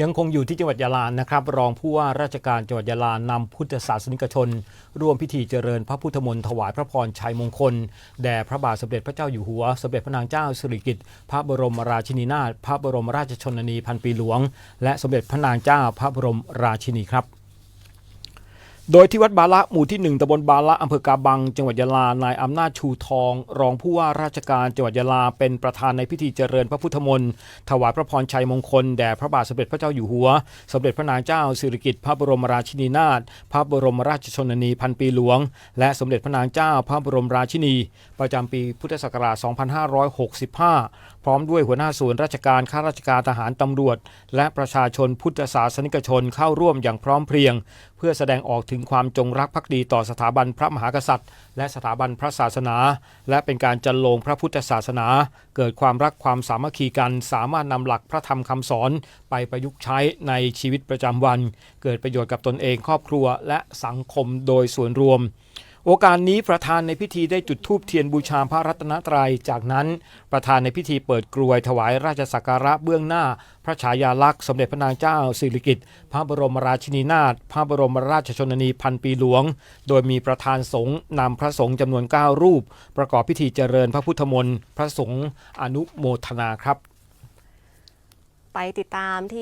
ยังคงอยู่ที่จังหวัดยะลานะครับ รองผู้ว่าราชการจังหวัดยะลานำพุทธศาสนิกชน ร่วมพิธีเจริญพระพุทธมนต์ถวายพระพรชัยมงคล แด่พระบาทสมเด็จพระเจ้าอยู่หัว สมเด็จพระนางเจ้าสิริกิติ์พระบรมราชินีนาถพระบรมราชชนนีพันปีหลวง และสมเด็จพระนางเจ้าพระบรมราชินีครับ โดยที่วัดบาละหมู่ที่ 1ตำบลบาละอำเภอกาบัง จังหวัดยะลา นายอำนาจชูทอง รองผู้ว่าราชการจังหวัดยะลา เป็นประธานในพิธีเจริญพระพุทธมนต์ ถวายพระพรชัยมงคล แด่พระบาทสมเด็จพระเจ้าอยู่หัว สมเด็จพระนางเจ้าสิริกิติ์พระบรมราชินีนาถ พระบรมราชชนนีพันปีหลวง และสมเด็จพระนางเจ้าพระบรมราชินี ประจำปีพุทธศักราช 2565 พร้อมด้วยหัวหน้าส่วนราชการ ข้าราชการทหารตำรวจ และประชาชนพุทธศาสนิกชนเข้าร่วมอย่างพร้อมเพรียง พื่อแสดงออกถึงความจงรักภักดีต่อสถาบันพระมหากษัตริย์ และสถาบันพระศาสนา และเป็นการจันโลงพระพุทธศาสนา เกิดความรักความสามัคคีกัน สามารถนำหลักพระธรรมคำสอน ไปประยุกต์ใช้ในชีวิตประจำวัน เกิดประโยชน์กับตนเองครอบครัวและสังคมโดยส่วนรวม โอกาสนี้ประธานในพิธีได้จุดธูปเทียนบูชาพระรัตนตรัย จากนั้นประธานในพิธีเปิดกรวยถวายราชสักการะเบื้องหน้า พระฉายาลักษณ์สมเด็จพระนางเจ้าสิริกิติ์พระบรมราชินีนาถพระบรมราชชนนีพันปีหลวง โดยมีประธานสงฆ์นำพระสงฆ์จำนวน 9 รูป ประกอบพิธีเจริญพระพุทธมนต์พระสงฆ์อนุโมทนาครับ ไปติดตามที่